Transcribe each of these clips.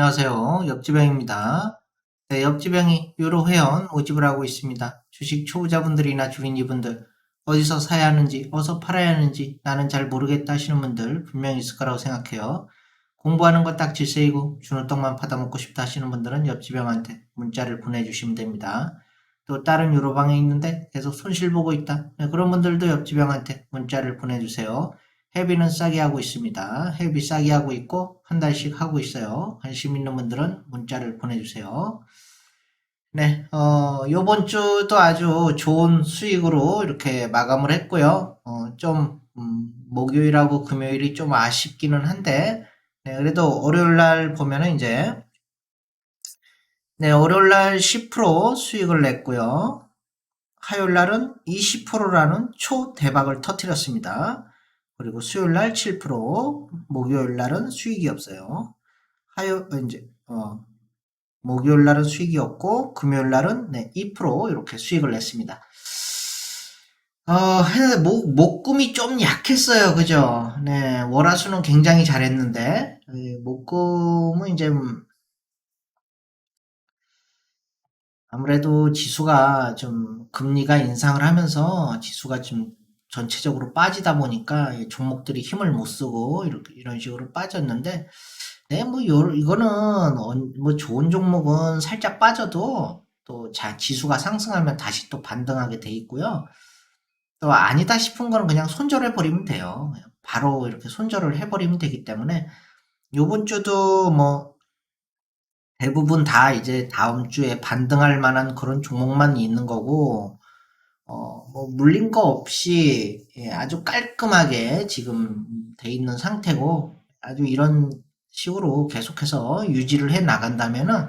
안녕하세요. 옆지병입니다. 네, 옆지병이 유로 회원 모집을 하고 있습니다. 주식 초보자분들이나 주린이분들 어디서 사야 하는지 어디서 팔아야 하는지 나는 잘 모르겠다 하시는 분들 분명히 있을 거라고 생각해요. 공부하는 거 딱 질색이고 주는 떡만 받아먹고 싶다 하시는 분들은 옆지병한테 문자를 보내주시면 됩니다. 또 다른 유로방에 있는데 계속 손실 보고 있다. 네, 그런 분들도 옆지병한테 문자를 보내주세요. 회비는 싸게 하고 있습니다. 회비 싸게 하고 있고 한 달씩 하고 있어요. 관심 있는 분들은 문자를 보내주세요. 네, 어, 요번 주도 아주 좋은 수익으로 이렇게 마감을 했고요. 어, 좀 음, 목요일하고 금요일이 좀 아쉽기는 한데 네, 그래도 월요일 날 보면은 이제 네, 월요일 날 10% 수익을 냈고요. 화요일 날은 20%라는 초 대박을 터뜨렸습니다. 그리고 수요일 날 7%, 목요일 날은 수익이 없어요. 화요, 어, 이제, 어, 목요일 날은 수익이 없고, 금요일 날은 네, 2% 이렇게 수익을 냈습니다. 어, 해- 목, 목금이 좀 약했어요. 그죠? 네, 월화수는 굉장히 잘했는데, 이 목금은 이제, 음, 아무래도 지수가 좀 금리가 인상을 하면서 지수가 좀 전체적으로 빠지다 보니까 이 종목들이 힘을 못 쓰고 이렇게 이런 식으로 빠졌는데 네, 뭐 요, 이거는 언- 뭐 좋은 종목은 살짝 빠져도 또 자, 지수가 상승하면 다시 또 반등하게 돼 있고요. 또 아니다 싶은 거는 그냥 손절해 버리면 돼요. 바로 이렇게 손절을 해 버리면 되기 때문에 요번 주도 뭐 대부분 다 이제 다음 주에 반등할 만한 그런 종목만 있는 거고, 어, 뭐 물린 거 없이 예, 아주 깔끔하게 지금 돼 있는 상태고, 아주 이런 식으로 계속해서 유지를 해 나간다면은,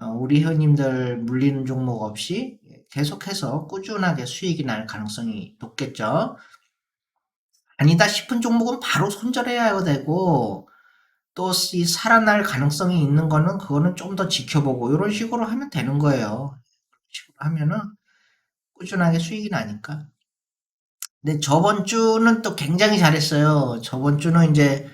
어, 우리 회원님들 물리는 종목 없이 계속해서 꾸준하게 수익이 날 가능성이 높겠죠. 아니다 싶은 종목은 바로 손절해야 되고, 또 이 살아날 가능성이 있는 거는 그거는 좀 더 지켜보고 이런 식으로 하면 되는 거예요. 식으로 하면은 꾸준하게 수익이 나니까. 근데 저번 주는 또 굉장히 잘했어요. 저번 주는 이제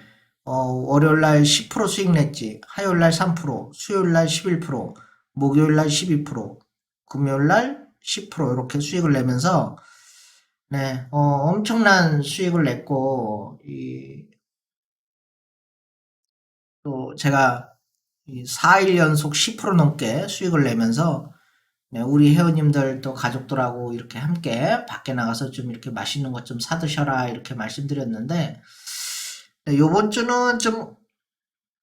어, 월요일 날 10% 수익 냈지. 화요일 날 3%, 수요일 날 11%, 목요일 날 12%, 금요일 날 10% 이렇게 수익을 내면서 네, 어, 엄청난 수익을 냈고 이 또 제가 이 4일 연속 10% 넘게 수익을 내면서 네, 우리 회원님들 또 가족들하고 이렇게 함께 밖에 나가서 좀 이렇게 맛있는 것 좀 사드셔라 이렇게 말씀드렸는데 네, 요번 주는 좀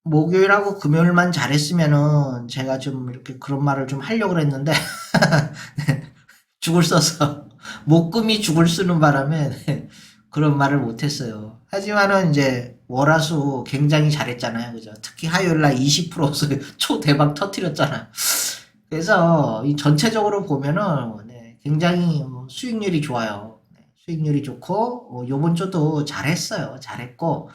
목요일하고 금요일만 잘했으면은 제가 좀 이렇게 그런 말을 좀 하려고 그랬는데 죽을 써서 목금이 죽을 쓰는 바람에 네, 그런 말을 못했어요. 하지만은 이제 월화수 굉장히 잘했잖아요, 그죠? 특히 화요일 날 20% 초대박 터뜨렸잖아요. 그래서 이 전체적으로 보면은 네, 굉장히 뭐 수익률이 좋아요. 네, 수익률이 좋고 어, 요번 주도 잘했어요. 잘했고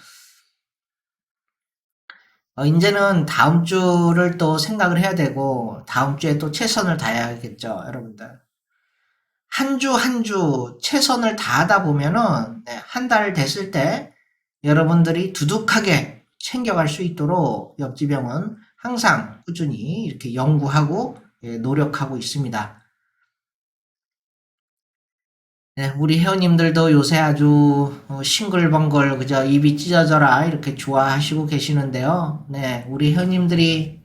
어, 이제는 다음 주를 또 생각을 해야 되고 다음 주에 또 최선을 다해야겠죠, 여러분들. 한 주 한 주 최선을 다하다 보면은 네, 한달 됐을 때 여러분들이 두둑하게 챙겨갈 수 있도록 옆지병은 항상 꾸준히 이렇게 연구하고 예, 노력하고 있습니다. 네, 우리 회원님들도 요새 아주 어, 싱글벙글 그저 입이 찢어져라 이렇게 좋아하시고 계시는데요. 네, 우리 회원님들이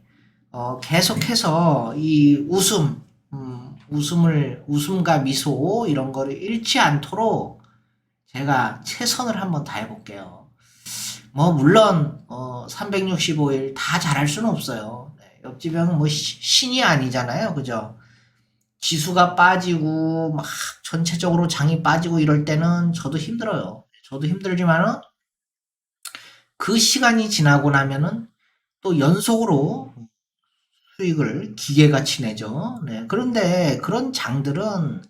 어, 계속해서 이 웃음, 음, 웃음을 웃음과 미소 이런 거를 잃지 않도록 제가 최선을 한번 다해볼게요. 뭐 물론 어, 365일 다 잘할 수는 없어요. 네, 옆집은 뭐 시- 신이 아니잖아요, 그죠? 지수가 빠지고 막 전체적으로 장이 빠지고 이럴 때는 저도 힘들어요. 저도 힘들지만은 그 시간이 지나고 나면은 또 연속으로 수익을 기계같이 내죠. 네. 그런데 그런 장들은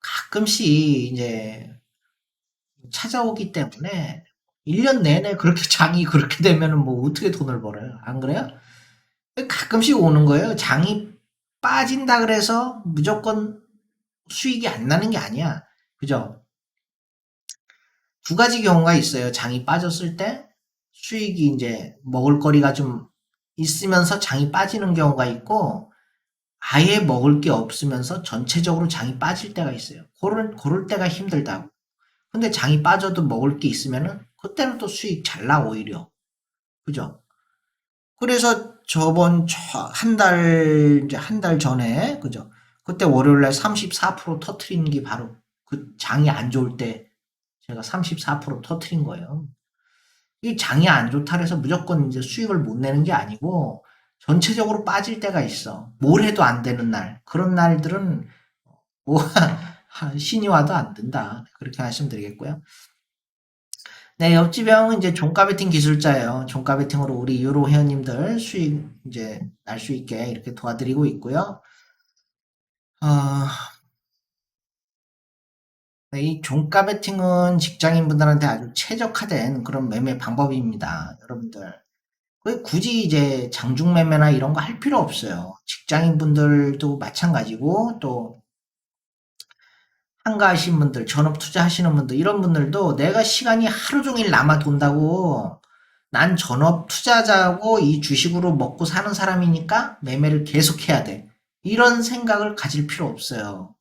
가끔씩 이제 찾아오기 때문에 1년 내내 그렇게 장이 그렇게 되면은 뭐 어떻게 돈을 벌어요? 안 그래요? 가끔씩 오는 거예요. 장이 빠진다 그래서 무조건 수익이 안 나는 게 아니야. 그죠? 두 가지 경우가 있어요. 장이 빠졌을 때 수익이 이제 먹을거리가 좀 있으면서 장이 빠지는 경우가 있고 아예 먹을 게 없으면서 전체적으로 장이 빠질 때가 있어요. 그럴, 그럴 때가 힘들다고. 근데 장이 빠져도 먹을 게 있으면은 그때는 또 수익 잘 나 오히려. 그죠? 그래서 저번 한 달, 이제 한 달 전에, 그죠? 그때 월요일 날 34% 터트리는 게 바로 그 장이 안 좋을 때 제가 34% 터트린 거예요. 이 장이 안 좋다 해서 무조건 이제 수익을 못 내는 게 아니고 전체적으로 빠질 때가 있어. 뭘 해도 안 되는 날. 그런 날들은 뭐 신이 와도 안 된다. 그렇게 되겠고요. 네, 옆집 형은 이제 종가 베팅 기술자예요. 종가 베팅으로 우리 유로 회원님들 수익 이제 날 수 있게 이렇게 도와드리고 있고요. 어, 네, 이 종가 베팅은 직장인 분들한테 아주 최적화된 그런 매매 방법입니다. 여러분들. 그 굳이 이제 장중 매매나 이런 거 할 필요 없어요. 직장인 분들도 마찬가지고 또 한가하신 분들, 전업 투자하시는 분들, 이런 분들도 내가 시간이 하루 종일 남아 돈다고 난 전업 투자자고 이 주식으로 먹고 사는 사람이니까 매매를 계속해야 돼. 이런 생각을 가질 필요 없어요.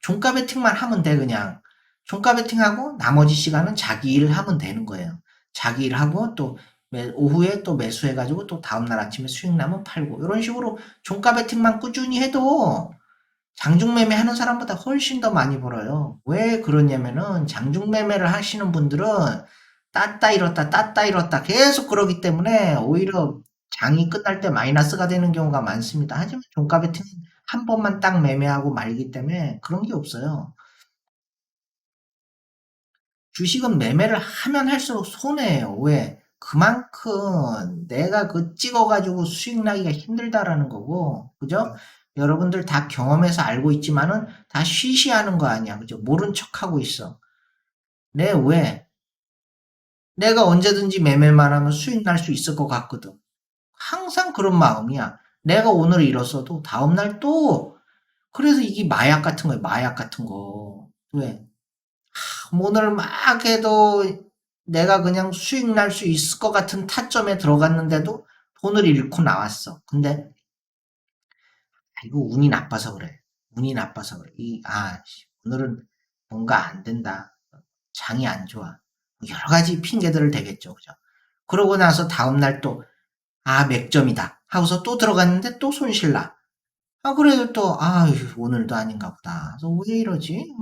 종가 베팅만 하면 돼, 그냥. 종가 베팅하고 나머지 시간은 자기 일을 하면 되는 거예요. 자기 일하고 또 오후에 또 매수해가지고 또 다음날 아침에 수익 나면 팔고 이런 식으로 종가 베팅만 꾸준히 해도 장중매매 하는 사람보다 훨씬 더 많이 벌어요. 왜 그러냐면은 장중매매를 하시는 분들은 땄다 잃었다 땄다 잃었다 계속 그러기 때문에 오히려 장이 끝날 때 마이너스가 되는 경우가 많습니다. 하지만 종가 베팅은 한 번만 딱 매매하고 말기 때문에 그런 게 없어요. 주식은 매매를 하면 할수록 손해예요. 왜? 그만큼 내가 그 찍어가지고 수익 나기가 힘들다라는 거고, 그죠? 여러분들 다 경험해서 알고 있지만은 다 쉬쉬하는 거 아니야. 그죠? 모른 척 하고 있어. 내 왜? 내가 언제든지 매매만 하면 수익 날 수 있을 것 같거든. 항상 그런 마음이야. 내가 오늘 잃었어도 다음날 또, 그래서 이게 마약 같은 거야, 마약 같은 거. 왜? 하, 오늘 막 해도 내가 그냥 수익 날 수 있을 것 같은 타점에 들어갔는데도 돈을 잃고 나왔어. 근데 아, 이거 운이 나빠서 그래. 운이 나빠서 그래. 이, 아, 오늘은 뭔가 안 된다. 장이 안 좋아. 여러 가지 핑계들을 대겠죠. 그죠? 그러고 나서 다음날 또, 아, 맥점이다. 하고서 또 들어갔는데 또 손실나. 아, 그래도 또, 아, 오늘도 아닌가 보다. 그래서 왜 이러지?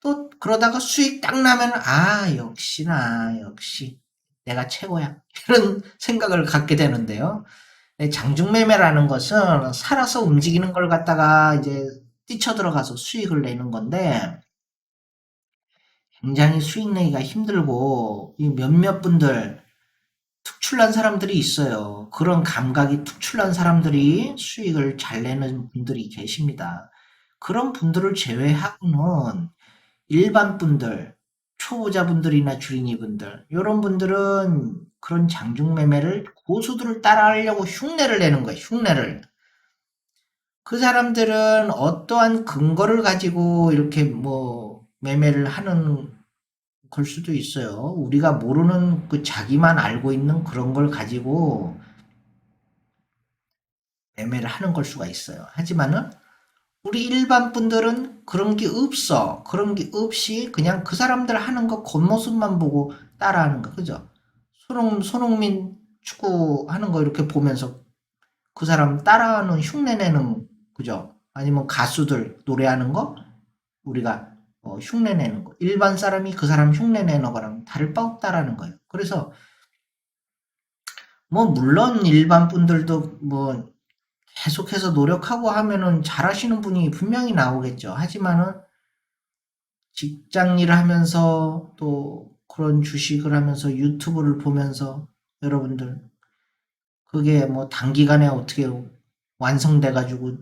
또 그러다가 수익 딱 나면, 아, 역시나, 역시. 내가 최고야. 이런 생각을 갖게 되는데요. 네, 장중매매라는 것은 살아서 움직이는 걸 갖다가 이제 뛰쳐 들어가서 수익을 내는 건데 굉장히 수익 내기가 힘들고 몇몇 분들 특출난 사람들이 있어요. 그런 감각이 특출난 사람들이 수익을 잘 내는 분들이 계십니다. 그런 분들을 제외하고는 일반 분들, 초보자분들이나 주린이분들, 이런 분들은 그런 장중매매를 고수들을 따라하려고 흉내를 내는 거예요. 흉내를. 그 사람들은 어떠한 근거를 가지고 이렇게 뭐 매매를 하는 걸 수도 있어요. 우리가 모르는 그 자기만 알고 있는 그런 걸 가지고 매매를 하는 걸 수가 있어요. 하지만은 우리 일반 분들은 그런 게 없어. 그런 게 없이 그냥 그 사람들 하는 거 겉모습만 보고 따라하는 거. 그죠? 손흥, 손흥민 축구 하는 거 이렇게 보면서 그 사람 따라하는 흉내내는, 그죠? 아니면 가수들 노래하는 거 우리가 어, 흉내내는 거. 일반 사람이 그 사람 흉내내는 거랑 다를 바 없다라는 거예요. 그래서 뭐 물론 일반 분들도 뭐 계속해서 노력하고 하면은 잘하시는 분이 분명히 나오겠죠. 하지만은 직장 일을 하면서 또 그런 주식을 하면서 유튜브를 보면서 여러분들 그게 뭐 단기간에 어떻게 완성돼 가지고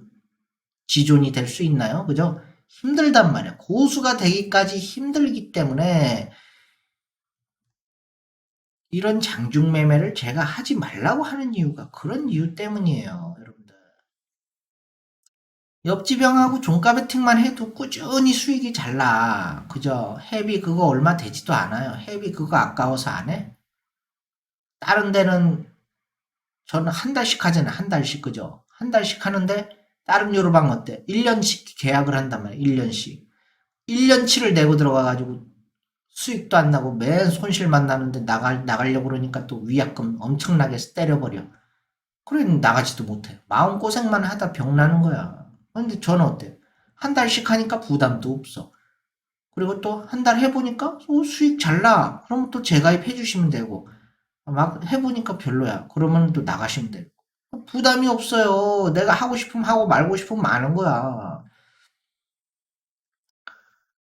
지존이 될 수 있나요? 그죠? 힘들단 말이야. 고수가 되기까지 힘들기 때문에 이런 장중 매매를 제가 하지 말라고 하는 이유가 그런 이유 때문이에요. 옆집 형하고 종가 베팅만 해도 꾸준히 수익이 잘 나. 그죠? 헤비 그거 얼마 되지도 않아요. 헤비 그거 아까워서 안 해? 다른 데는 저는 한 달씩 하잖아요. 한 달씩 그죠? 한 달씩 하는데 다른 요로방 어때? 1년씩 계약을 한단 말이에요. 1년씩. 1년치를 내고 들어가가지고 수익도 안 나고 맨 손실만 나는데 나갈, 나가려고 그러니까 또 위약금 엄청나게 때려버려. 그래 나가지도 못해. 마음고생만 하다 병나는 거야. 근데 저는 어때? 한 달씩 하니까 부담도 없어. 그리고 또 한 달 해보니까 어, 수익 잘 나. 그러면 또 재가입해 주시면 되고. 막 해보니까 별로야. 그러면 또 나가시면 되고. 부담이 없어요. 내가 하고 싶으면 하고 말고 싶으면 마는 거야.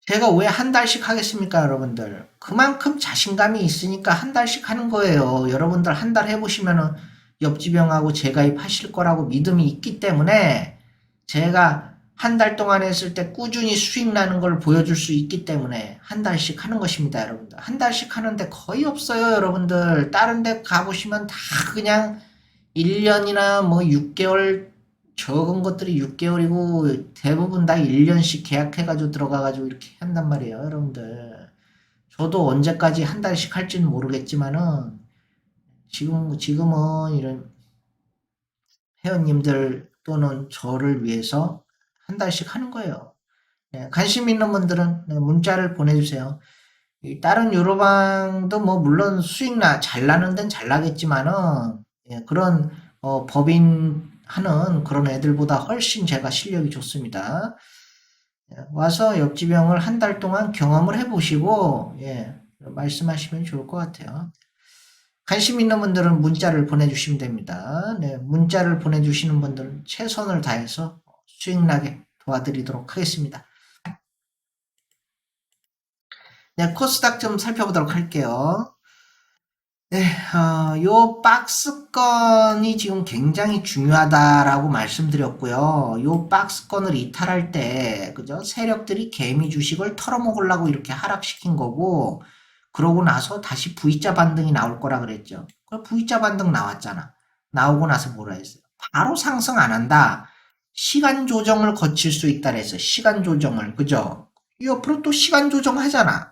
제가 왜 한 달씩 하겠습니까, 여러분들? 그만큼 자신감이 있으니까 한 달씩 하는 거예요. 여러분들 한 달 해보시면은 옆집 형하고 재가입하실 거라고 믿음이 있기 때문에 제가 한 달 동안 했을 때 꾸준히 수익 나는 걸 보여줄 수 있기 때문에 한 달씩 하는 것입니다, 여러분들. 한 달씩 하는데 거의 없어요, 여러분들. 다른 데 가보시면 다 그냥 1년이나 뭐 6개월 적은 것들이 6개월이고 대부분 다 1년씩 계약해가지고 들어가가지고 이렇게 한단 말이에요, 여러분들. 저도 언제까지 한 달씩 할지는 모르겠지만은 지금 지금은 이런 회원님들 또는 저를 위해서 한 달씩 하는 거예요. 네, 관심 있는 분들은 네, 문자를 보내주세요. 다른 유로방도 뭐 물론 수익 나 잘 나는 데는 잘 나겠지만은 예, 그런 어, 법인 하는 그런 애들보다 훨씬 제가 실력이 좋습니다. 예, 와서 옆집 형을 한 달 동안 경험을 해보시고 예, 말씀하시면 좋을 것 같아요. 관심 있는 분들은 문자를 보내주시면 됩니다. 네, 문자를 보내주시는 분들은 최선을 다해서 수익나게 도와드리도록 하겠습니다. 네, 코스닥 좀 살펴보도록 할게요. 네, 어, 요 박스권이 지금 굉장히 중요하다라고 말씀드렸고요. 요 박스권을 이탈할 때, 그죠? 세력들이 개미 주식을 털어먹으려고 이렇게 하락시킨 거고, 그러고 나서 다시 V자 반등이 나올 거라 그랬죠. 그 V자 반등 나왔잖아. 나오고 나서 뭐라 했어요? 바로 상승 안 한다. 시간 조정을 거칠 수 있다 그랬어. 시간 조정을. 그죠? 옆으로 또 시간 조정 하잖아.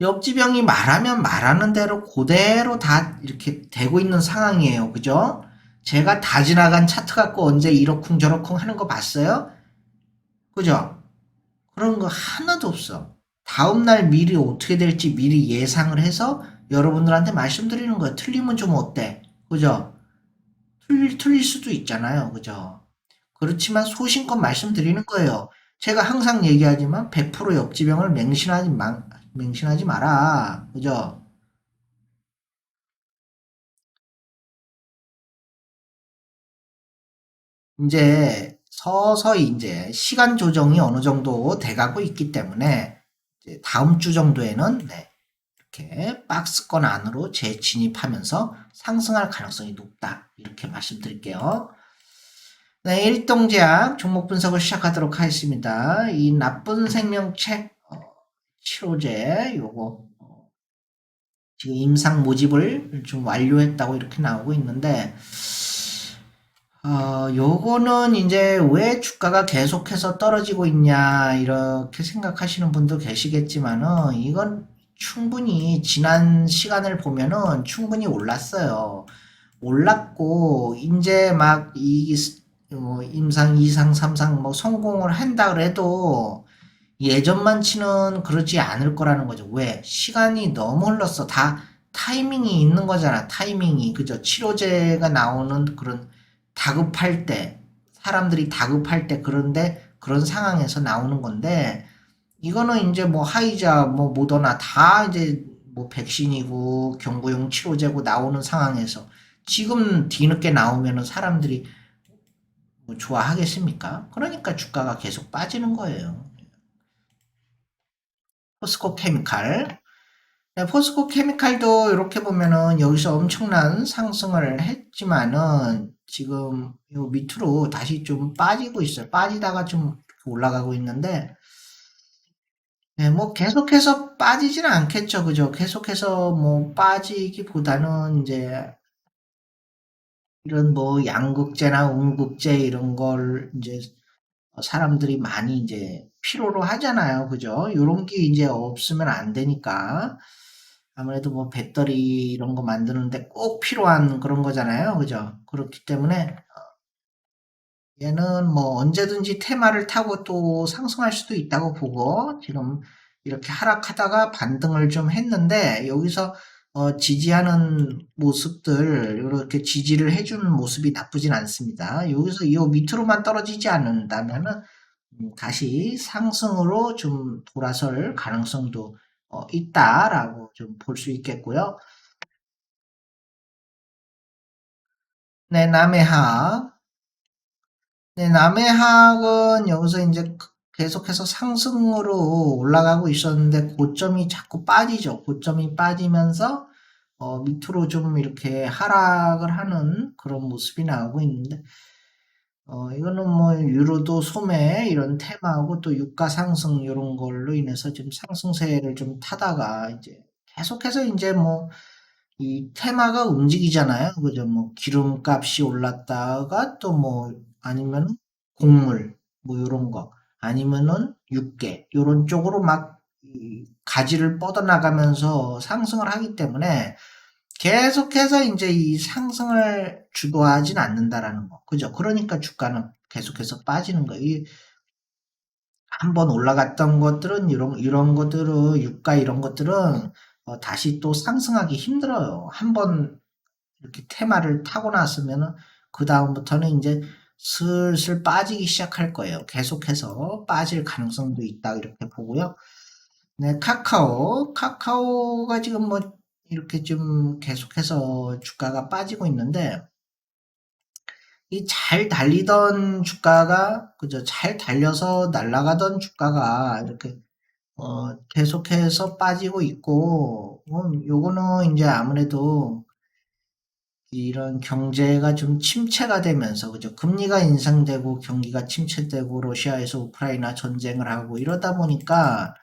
옆집 형이 말하면 말하는 대로 그대로 다 이렇게 되고 있는 상황이에요. 그죠? 제가 다 지나간 차트 갖고 언제 이러쿵 저러쿵 하는 거 봤어요? 그죠? 그런 거 하나도 없어. 다음날 미리 어떻게 될지 미리 예상을 해서 여러분들한테 말씀드리는 거예요. 틀리면 좀 어때? 그죠? 틀릴, 수도 있잖아요. 그죠? 그렇지만 소신껏 말씀드리는 거예요. 제가 항상 얘기하지만 100% 옆집 형을 맹신하지 마, 맹신하지 마라. 그죠? 이제 서서히 이제 시간 조정이 어느 정도 돼가고 있기 때문에 다음 주 정도에는 네, 이렇게 박스권 안으로 재진입하면서 상승할 가능성이 높다. 이렇게 말씀드릴게요. 네, 일동제약 종목 분석을 시작하도록 하겠습니다. 이 나쁜 생명체 치료제 요거 어, 지금 임상 모집을 좀 완료했다고 이렇게 나오고 있는데 어, 요거는 이제 왜 주가가 계속해서 떨어지고 있냐 이렇게 생각하시는 분도 계시겠지만은 이건 충분히 지난 시간을 보면은 충분히 올랐어요. 올랐고 이제 막이 뭐 임상, 2상, 3상 뭐 성공을 한다 그래도 예전만치는 그러지 않을 거라는 거죠. 왜? 시간이 너무 흘렀어. 다 타이밍이 있는 거잖아. 타이밍이. 그죠? 치료제가 나오는 그런 다급할 때, 사람들이 다급할 때 그런데 그런 상황에서 나오는 건데, 이거는 이제 뭐 하이자, 뭐 모더나 다 이제 뭐 백신이고 경구용 치료제고 나오는 상황에서 지금 뒤늦게 나오면은 사람들이 뭐 좋아하겠습니까? 그러니까 주가가 계속 빠지는 거예요. 포스코 케미칼. 네, 포스코 케미칼도 이렇게 보면은 여기서 엄청난 상승을 했지만은 지금 요 밑으로 다시 좀 빠지고 있어요. 빠지다가 좀 올라가고 있는데 네, 뭐 계속해서 빠지지는 않겠죠. 그죠? 계속해서 뭐 빠지기보다는 이제 이런 뭐 양극재나 음극재 이런 걸 이제 사람들이 많이 이제 필요로 하잖아요. 그죠? 요런 게 이제 없으면 안 되니까 아무래도 뭐 배터리 이런 거 만드는데 꼭 필요한 그런 거잖아요. 그죠? 그렇기 때문에 얘는 뭐 언제든지 테마를 타고 또 상승할 수도 있다고 보고 지금 이렇게 하락하다가 반등을 좀 했는데 여기서 어, 지지하는 모습들 이렇게 지지를 해주는 모습이 나쁘진 않습니다. 여기서 이 밑으로만 떨어지지 않는다면은 음, 다시 상승으로 좀 돌아설 가능성도 어, 있다라고 좀 볼 수 있겠고요. 네, 남해학. 네, 남해학은 여기서 이제 계속해서 상승으로 올라가고 있었는데 고점이 자꾸 빠지죠. 고점이 빠지면서 어, 밑으로 좀 이렇게 하락을 하는 그런 모습이 나오고 있는데 어, 이거는 뭐 유로도 소매 이런 테마하고 또 유가 상승 이런 걸로 인해서 지금 상승세를 좀 타다가 이제 계속해서 이제 뭐 이 테마가 움직이잖아요. 그죠? 뭐 기름값이 올랐다가 또뭐 아니면 곡물 뭐 이런 거 아니면은 육계 이런 쪽으로 막이 가지를 뻗어나가면서 상승을 하기 때문에 계속해서 이제 이 상승을 주도하진 않는다라는 거. 그죠? 그러니까 주가는 계속해서 빠지는 거예요. 한번 올라갔던 것들은 이런 이런 것들은 유가 이런 것들은 어, 다시 또 상승하기 힘들어요. 한번 이렇게 테마를 타고 났으면은 그 다음부터는 이제 슬슬 빠지기 시작할 거예요. 계속해서 빠질 가능성도 있다 이렇게 보고요. 네, 카카오. 카카오가 지금 뭐 이렇게 좀 계속해서 주가가 빠지고 있는데 이 잘 달리던 주가가 그죠? 잘 달려서 날아가던 주가가 이렇게 어, 계속해서 빠지고 있고 어, 요거는 이제 아무래도 이런 경제가 좀 침체가 되면서 그죠? 금리가 인상되고 경기가 침체되고 러시아에서 우크라이나 전쟁을 하고 이러다 보니까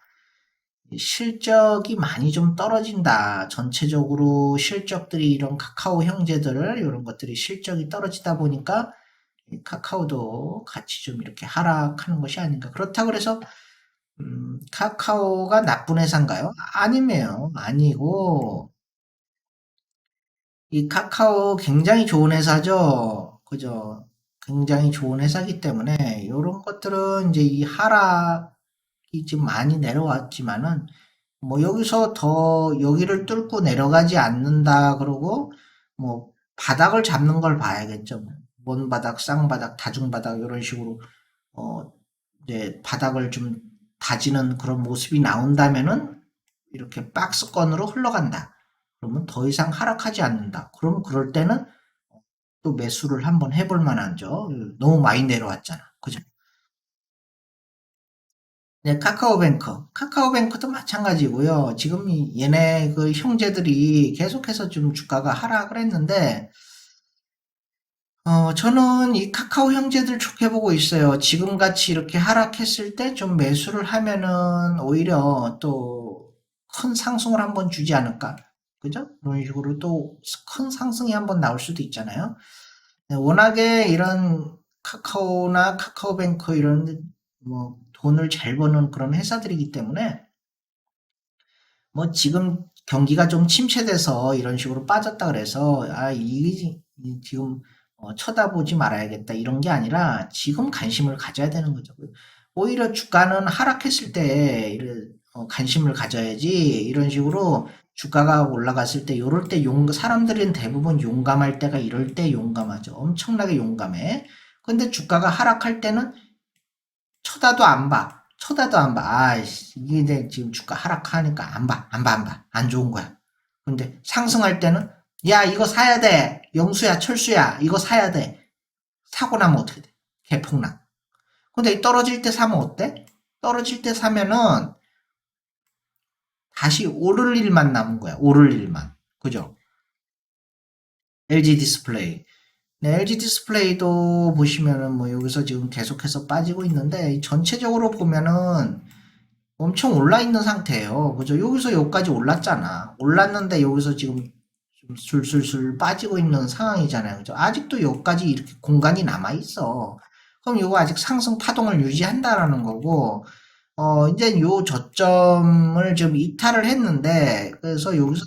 실적이 많이 좀 떨어진다. 전체적으로 실적들이 이런 카카오 형제들 이런 것들이 실적이 떨어지다 보니까 카카오도 같이 좀 이렇게 하락하는 것이 아닌가. 그렇다고 그래서 음, 카카오가 나쁜 회사인가요? 아니에요. 아니고 이 카카오 굉장히 좋은 회사죠. 그죠? 굉장히 좋은 회사기 때문에 이런 것들은 이제 이 하락이 지금 많이 내려왔지만은 뭐 여기서 더 여기를 뚫고 내려가지 않는다 그러고 뭐 바닥을 잡는 걸 봐야겠죠. 먼 바닥, 쌍바닥, 다중바닥 이런 식으로 어 이제 바닥을 좀 다지는 그런 모습이 나온다면은 이렇게 박스권으로 흘러간다. 그러면 더 이상 하락하지 않는다. 그러면 그럴 때는 또 매수를 한번 해볼 만하죠. 너무 많이 내려왔잖아. 그죠? 네, 카카오뱅크. 카카오뱅크도 마찬가지고요. 지금 얘네 그 형제들이 계속해서 좀 주가가 하락을 했는데, 어, 저는 이 카카오 형제들 좋게 보고 있어요. 지금 같이 이렇게 하락했을 때 좀 매수를 하면은 오히려 또 큰 상승을 한번 주지 않을까. 그죠? 그런 식으로 또 큰 상승이 한번 나올 수도 있잖아요. 네, 워낙에 이런 카카오나 카카오뱅크 이런 뭐 돈을 잘 버는 그런 회사들이기 때문에 뭐 지금 경기가 좀 침체돼서 이런 식으로 빠졌다 그래서 아 이 지금 어, 쳐다보지 말아야겠다 이런 게 아니라 지금 관심을 가져야 되는 거죠. 오히려 주가는 하락했을 때 이런 어, 관심을 가져야지 이런 식으로 주가가 올라갔을 때 이럴 때 용, 사람들은 대부분 용감할 때가 이럴 때 용감하죠. 엄청나게 용감해. 근데 주가가 하락할 때는 쳐다도 안 봐. 쳐다도 안 봐. 아이씨, 이게 지금 주가 하락하니까 안 봐. 안 봐, 안 봐. 안 좋은 거야. 근데 상승할 때는 야, 이거 사야 돼. 영수야, 철수야. 이거 사야 돼. 사고 나면 어떻게 돼? 개폭락. 근데 떨어질 때 사면 어때? 떨어질 때 사면은 다시 오를 일만 남은 거야. 오를 일만. 그죠? LG 디스플레이. 네, LG 디스플레이도 보시면은 뭐 여기서 지금 계속해서 빠지고 있는데 전체적으로 보면은 엄청 올라 있는 상태예요. 그죠? 여기서 여기까지 올랐잖아. 올랐는데 여기서 지금 좀 술술술 빠지고 있는 상황이잖아요. 그죠? 아직도 여기까지 이렇게 공간이 남아 있어. 그럼 이거 아직 상승 파동을 유지한다라는 거고 어, 이제 요 저점을 좀 이탈을 했는데, 그래서 여기서